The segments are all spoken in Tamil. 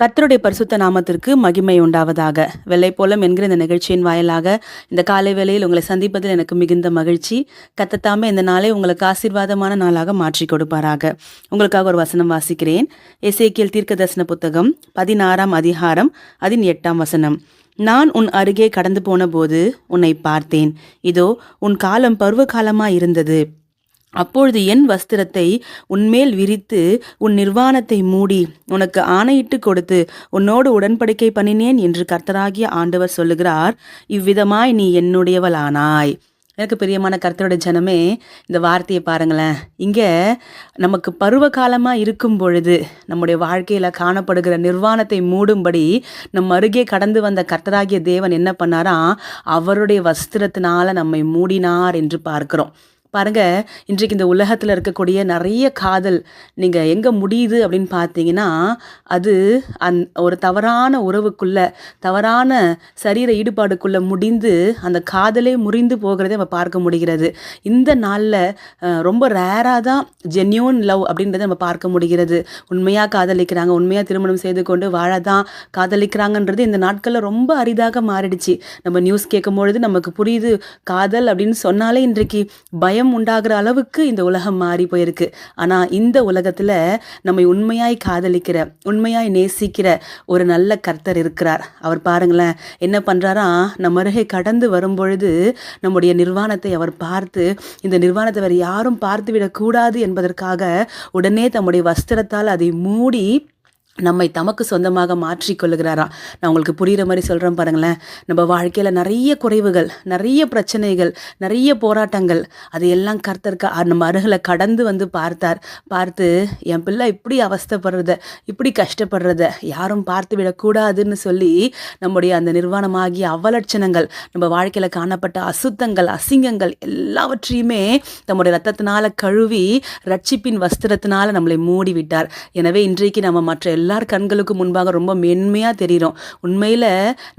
கத்தருடைய பரிசுத்த நாமத்திற்கு மகிமை உண்டாவதாக. வெள்ளை போலம் என்கிற இந்த நிகழ்ச்சியின் வாயிலாக இந்த காலை வேளையில் உங்களை சந்திப்பதில் எனக்கு மிகுந்த மகிழ்ச்சி. கத்தத்தாமே இந்த நாளை உங்களுக்கு ஆசீர்வாதமான நாளாக மாற்றி கொடுப்பாராக. உங்களுக்காக ஒரு வசனம் வாசிக்கிறேன். எசேக்கியல் தீர்க்க தரிசன புத்தகம் பதினாறாம் அதிகாரம் அதின் எட்டாம் வசனம். நான் உன் அருகே கடந்து போன போது உன்னை பார்த்தேன். இதோ உன் காலம் பருவ காலமாக இருந்தது அப்பொழுது என் வஸ்திரத்தை உன்மேல் விரித்து உன் நிர்வாணத்தை மூடி உனக்கு ஆணையிட்டு கொடுத்து உன்னோடு உடன்படிக்கை பண்ணினேன் என்று கர்த்தராகிய ஆண்டவர் சொல்லுகிறார். இவ்விதமாய் நீ என்னுடையவளானாய். எனக்கு பிரியமான கர்த்தருடைய ஜனமே இந்த வார்த்தையை பாருங்களேன். இங்கே நமக்கு பருவ காலமாக இருக்கும் பொழுது நம்முடைய வாழ்க்கையில் காணப்படுகிற நிர்வாணத்தை மூடும்படி நம் அருகே கடந்து வந்த கர்த்தராகிய தேவன் என்ன பண்ணாராம் அவருடைய வஸ்திரத்தினால நம்மை மூடினார் என்று பார்க்கிறோம். பாருங்க இன்றைக்கு இந்த உலகத்தில் இருக்கக்கூடிய நிறைய காதல் நீங்கள் எங்கே முடியுது அப்படின்னு பார்த்தீங்கன்னா அது அந் ஒரு தவறான உறவுக்குள்ள தவறான சரீர ஈடுபாடுக்குள்ளே முடிந்து அந்த காதலே முறிந்து போகிறதை நம்ம பார்க்க முடிகிறது. இந்த நாளில் ரொம்ப ரேராக தான் ஜென்யூன் லவ் அப்படின்றத நம்ம பார்க்க முடிகிறது. உண்மையாக காதலிக்கிறாங்க உண்மையாக திருமணம் செய்து கொண்டு வாழ தான் காதலிக்கிறாங்கன்றது இந்த நாட்களில் ரொம்ப அரிதாக மாறிடுச்சு. நம்ம நியூஸ் கேட்கும் பொழுது நமக்கு புரியுது காதல் அப்படின்னு சொன்னாலே இன்றைக்கு பயம் பயம் உண்டாகிற அளவுக்கு இந்த உலகம் மாறி போயிருக்கு. ஆனால் இந்த உலகத்தில் நம்மை உண்மையாய் காதலிக்கிற உண்மையாய் நேசிக்கிற ஒரு நல்ல கர்த்தர் இருக்கிறார். அவர் பாருங்களேன் என்ன பண்ணுறாரா நம்ம அருகே கடந்து வரும்பொழுது நம்முடைய நிர்வாணத்தை அவர் பார்த்து இந்த நிர்வாணத்தை வேறு யாரும் பார்த்து விடக்கூடாது என்பதற்காக உடனே தம்முடைய வஸ்திரத்தால் அதை மூடி நம்மை தமக்கு சொந்தமாக மாற்றிக்கொள்ளுகிறாரா நான் உங்களுக்கு புரிகிற மாதிரி சொல்கிறேன் பாருங்களேன். நம்ம வாழ்க்கையில் நிறைய குறைவுகள் நிறைய பிரச்சனைகள் நிறைய போராட்டங்கள் அதையெல்லாம் கர்த்தருக்கு நம்ம அருகில் கடந்து வந்து பார்த்தார். பார்த்து என் பிள்ளை இப்படி அவஸ்தப்படுறத இப்படி கஷ்டப்படுறத யாரும் பார்த்து விடக்கூடாதுன்னு சொல்லி நம்முடைய அந்த நிர்வாணமாகிய அவலட்சணங்கள் நம்ம வாழ்க்கையில் காணப்பட்ட அசுத்தங்கள் அசிங்கங்கள் எல்லாவற்றையுமே தம்முடைய ரத்தத்தினால் கழுவி ரட்சிப்பின் வஸ்திரத்தினால் நம்மளை மூடி விட்டார் எனவே இன்றைக்கு நம்ம மற்ற எல்லார் கண்களுக்கு முன்பாக ரொம்ப மென்மையாக தெரிகிறோம் உண்மையில்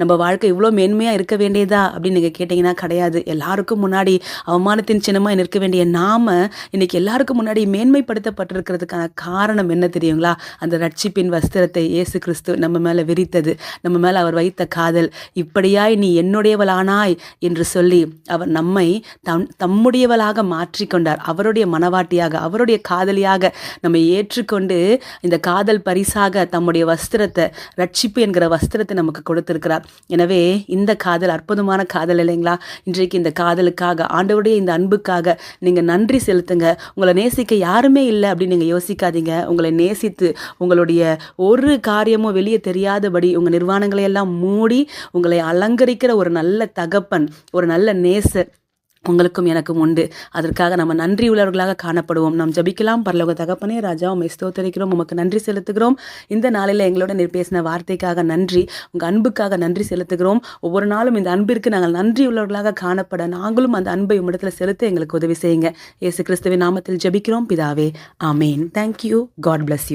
நம்ம வாழ்க்கை இவ்வளோ மென்மையாக இருக்க வேண்டியதா? அப்படின்னு நீங்கள் கேட்டிங்கன்னா கிடையாது. எல்லாருக்கும் முன்னாடி அவமானத்தின் சின்னமாக நிற்க வேண்டிய நாம இன்றைக்கி எல்லாருக்கும் முன்னாடி மேன்மைப்படுத்தப்பட்டிருக்கிறதுக்கான காரணம் என்ன தெரியுங்களா? அந்த ரட்சிப்பின் வஸ்திரத்தை இயேசு கிறிஸ்து நம்ம மேலே விரித்தது. நம்ம மேலே அவர் வைத்த காதல். இப்படியாய் நீ என்னுடையவளானாய் என்று சொல்லி அவர் நம்மை தம் தம்முடையவளாக மாற்றிக்கொண்டார். அவருடைய மனவாட்டியாக அவருடைய காதலியாக நம்மை ஏற்றுக்கொண்டு இந்த காதல் பரிசாக தம்முடைய வஸ்திரத்தை ரட்சிப்பு என்கிற வஸ்திரத்தை நமக்கு கொடுத்திருக்கிறார். எனவே இந்த காதல் அற்புதமான காதல் இல்லைங்களா? இன்றைக்கு இந்த காதலுக்காக ஆண்டவருடைய இந்த அன்புக்காக நீங்கள் நன்றி செலுத்துங்க. உங்களை நேசிக்க யாருமே இல்லை அப்படின்னு நீங்கள் யோசிக்காதீங்க. உங்களை நேசித்து உங்களுடைய ஒரு காரியமும் வெளியே தெரியாதபடி உங்கள் நிர்வாணங்களை எல்லாம் மூடி உங்களை அலங்கரிக்கிற ஒரு நல்ல தகப்பன் ஒரு நல்ல நேசர் உங்களுக்கும் எனக்கும் உண்டு. அதற்காக நம்ம நன்றி உள்ளவர்களாக காணப்படுவோம். நாம் ஜபிக்கலாம். பரலோக தகப்பனே ராஜா உண்மை ஸ்தோத்தரிக்கிறோம். உமக்கு நன்றி செலுத்துகிறோம். இந்த நாளில் எங்களோட நீர் பேசின வார்த்தைக்காக நன்றி. உங்கள் அன்புக்காக நன்றி செலுத்துகிறோம். ஒவ்வொரு நாளும் இந்த அன்பிற்கு நாங்கள் நன்றி உள்ளவர்களாக காணப்பட நாங்களும் அந்த அன்பை உம்மிடத்தில் செலுத்த எங்களுக்கு உதவி செய்யுங்க. இயேசு கிறிஸ்துவின் நாமத்தில் ஜபிக்கிறோம். பிதாவே ஆமேன். Thank you God bless you